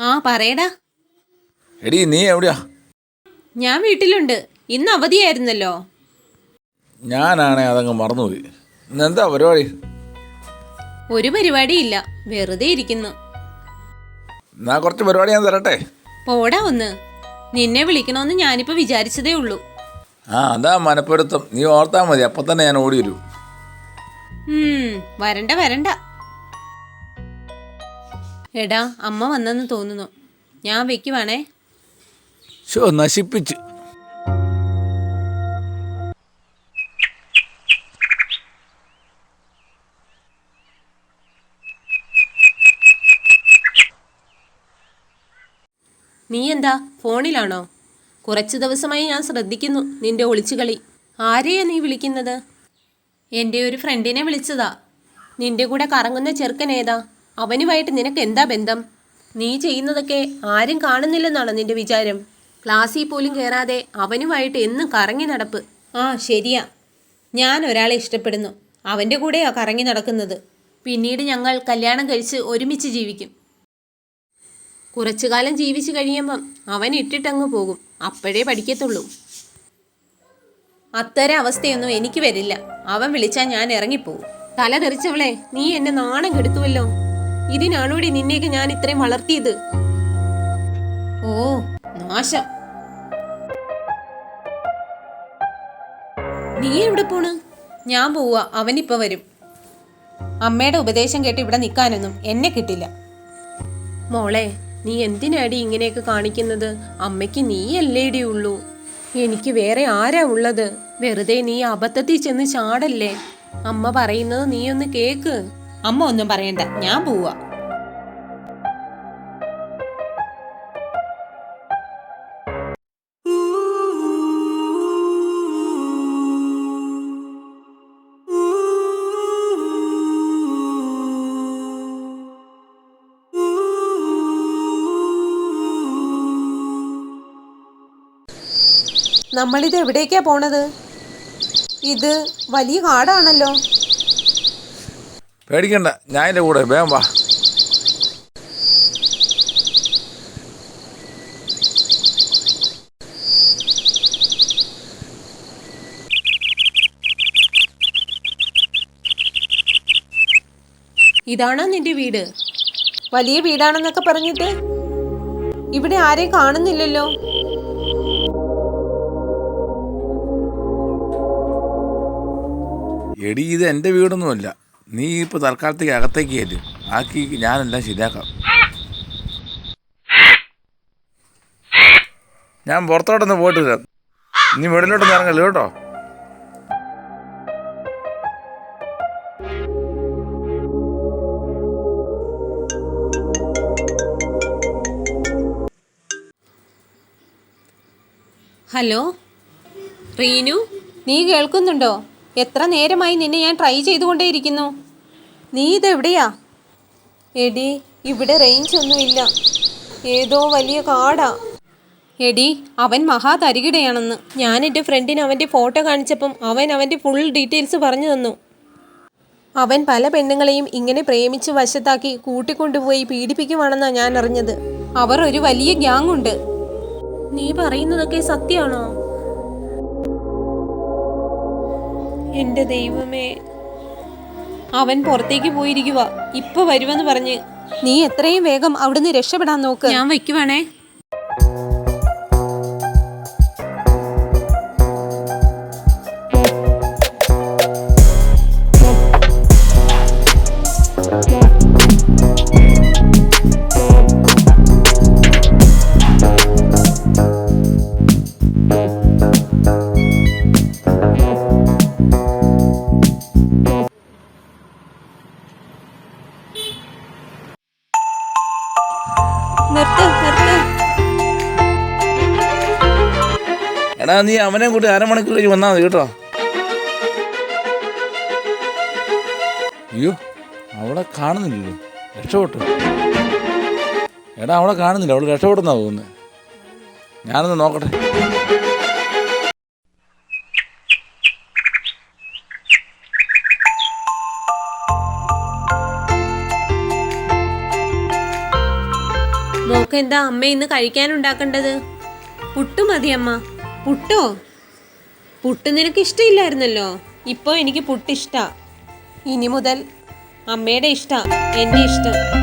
ആ പറയടാ. എടി നീ എവിടെയാ? ഞാൻ വീട്ടിലുണ്ട്. ഇന്ന് അവധിയായിരുന്നല്ലോ. ഞാനാണേ അതങ്ങ് മറന്നുപോയി. എന്താ പരിപാടി? ഒരു പരിപാടിയില്ല. വെറുതെ ഇരിക്കുന്നു. എന്നാ കുറച്ച് പരിപാടി ഞാൻ തരട്ടെ? പോടാ ഒന്ന്. നിന്നെ വിളിക്കണമെന്ന് ഞാനിപ്പോ വിചാരിച്ചതേ ഉള്ളൂ. ആ അതാ മനപ്പൊരുത്തം. നീ ഓർത്താൽ മതി അപ്പൊ തന്നെ ഞാൻ ഓടി വരൂ. ഉം, വരണ്ട വരണ്ട. എടാ അമ്മ വന്നെന്ന് തോന്നുന്നു. ഞാൻ വെക്കുവാണേ. ഷോ നശിപ്പിച്ച്. നീ എന്താ ഫോണിലാണോ? കുറച്ച് ദിവസമായി ഞാൻ ശ്രദ്ധിക്കുന്നു നിന്റെ ഒളിച്ചുകളി ആരെയാ നീ വിളിക്കുന്നത്? എന്റെ ഒരു ഫ്രണ്ടിനെ വിളിച്ചതാ. നിന്റെ കൂടെ കറങ്ങുന്ന ചെറുക്കൻ ഏതാ? അവനുമായിട്ട് നിനക്ക് എന്താ ബന്ധം? നീ ചെയ്യുന്നതൊക്കെ ആരും കാണുന്നില്ലെന്നാണോ നിന്റെ വിചാരം? ക്ലാസ്സിൽ പോലും കയറാതെ അവനുമായിട്ട് എന്നും കറങ്ങി നടപ്പ്. ആ ശരിയാ. ഞാൻ ഒരാളെ ഇഷ്ടപ്പെടുന്നു. അവന്റെ കൂടെയാ കറങ്ങി നടക്കുന്നത്. പിന്നീട് ഞങ്ങൾ കല്യാണം കഴിച്ച് ഒരുമിച്ച് ജീവിക്കും. കുറച്ചു കാലം ജീവിച്ചു കഴിയുമ്പം അവൻ ഇട്ടിട്ടങ്ങ് പോകും. അപ്പോഴേ പഠിക്കത്തുള്ളൂ. അത്തരം അവസ്ഥയൊന്നും എനിക്ക് വരില്ല. അവൻ വിളിച്ചാൽ ഞാൻ ഇറങ്ങിപ്പോവും. തല തെറിച്ചവളെ നീ എന്നെ നാണം കെടുത്തുവല്ലോ. ഇതിനാണോടി നിന്നെയൊക്കെ ഞാൻ ഇത്രയും വളർത്തിയത്? ഓ നാശം. നീ എവിടെ പോണ്? ഞാൻ പോവാ അവനിപ്പോ വരും. അമ്മയുടെ ഉപദേശം കേട്ട് ഇവിടെ നിൽക്കാനൊന്നും എന്നെ കിട്ടില്ല. മോളെ നീ എന്തിനാടി ഇങ്ങനെയൊക്കെ കാണിക്കുന്നത്? അമ്മയ്ക്ക് നീയല്ലേടി ഉള്ളൂ. എനിക്ക് വേറെ ആരാ ഉള്ളത്? വെറുതെ നീ അബദ്ധത്തിൽ ചെന്ന് ചാടല്ലേ? അമ്മ പറയുന്നത് നീ ഒന്ന് കേക്ക്. അമ്മ ഒന്നും പറയണ്ട ഞാൻ പോവാ. നമ്മളിത് എവിടേക്കാ പോണത്? ഇത് വലിയ കാടാണല്ലോ. പേടിക്കണ്ട. ഞാൻ എന്റെ കൂടെ. വേഗം വാ. ഇതാണോ നിന്റെ വീട്? വലിയ വീടാണെന്നൊക്കെ പറഞ്ഞിട്ട്? ഇവിടെ ആരെയും കാണുന്നില്ലല്ലോ. എടി ഇത് എന്റെ വീടൊന്നുമല്ല. നീ ഇപ്പോൾ തൽക്കാലത്തേക്ക് അകത്തേക്ക് കയറ്റ്. ആക്കി ഞാനെല്ലാം ശരിയാക്കാം. ഞാൻ പുറത്തോട്ടൊന്ന് പോയിട്ട് വരാം നീ വെളിയിലോട്ടൊന്നും ഇറങ്ങല്ലോ കേട്ടോ? ഹലോ റീനു നീ കേൾക്കുന്നുണ്ടോ? എത്ര നേരമായി നിന്നെ ഞാൻ ട്രൈ ചെയ്തുകൊണ്ടേയിരിക്കുന്നു? നീ ഇതെവിടെയാ? എടി ഇവിടെ റേഞ്ച് ഒന്നുമില്ല. ഏതോ വലിയ കാടാ. എടി അവൻ മഹാ മഹാതരികിടയാണെന്ന്. ഞാൻ എന്റെ ഫ്രണ്ടിന് അവന്റെ ഫോട്ടോ കാണിച്ചപ്പം അവൻ അവന്റെ ഫുൾ ഡീറ്റെയിൽസ് പറഞ്ഞു തന്നു. അവൻ പല പെണ്ണുങ്ങളെയും ഇങ്ങനെ പ്രേമിച്ച് വശത്താക്കി കൂട്ടിക്കൊണ്ടുപോയി പീഡിപ്പിക്കുവാണെന്നാണ് ഞാൻ അറിഞ്ഞത്. അവർ ഒരു വലിയ ഗ്യാങ് ഉണ്ട്. നീ പറയുന്നതൊക്കെ സത്യമാണോ? എന്റെ ദൈവമേ. അവൻ പുറത്തേക്ക് പോയിരിക്കുക ഇപ്പൊ വരുമെന്ന് പറഞ്ഞ്. നീ എത്രയും വേഗം അവിടുന്ന് രക്ഷപ്പെടാൻ നോക്ക്. ഞാൻ വയ്ക്കുവാണേ. എടാ നീ അവനെ കൂട്ടി അരമണിക്കൂർ കഴിഞ്ഞ് വന്നാൽ മതി കേട്ടോ. അയ്യോ അവളെ കാണുന്നില്ലല്ലോ. രക്ഷപ്പെട്ടു. എടാ അവളെ കാണുന്നില്ല. അവൾ രക്ഷപ്പെടുന്നാ തോന്നുന്നത് ഞാനൊന്ന് നോക്കട്ടെ. മോക്ക് എന്താ അമ്മ ഇന്ന് കഴിക്കാനുണ്ടാക്കേണ്ടത്? പുട്ടു മതി അമ്മ. പുട്ടോ? പുട്ട് നിനക്ക് ഇഷ്ടമില്ലായിരുന്നല്ലോ ഇപ്പോൾ എനിക്ക് പുട്ട് ഇഷ്ടാ ഇനി മുതൽ അമ്മയുടെ ഇഷ്ടം. എന്റെ ഇഷ്ടം.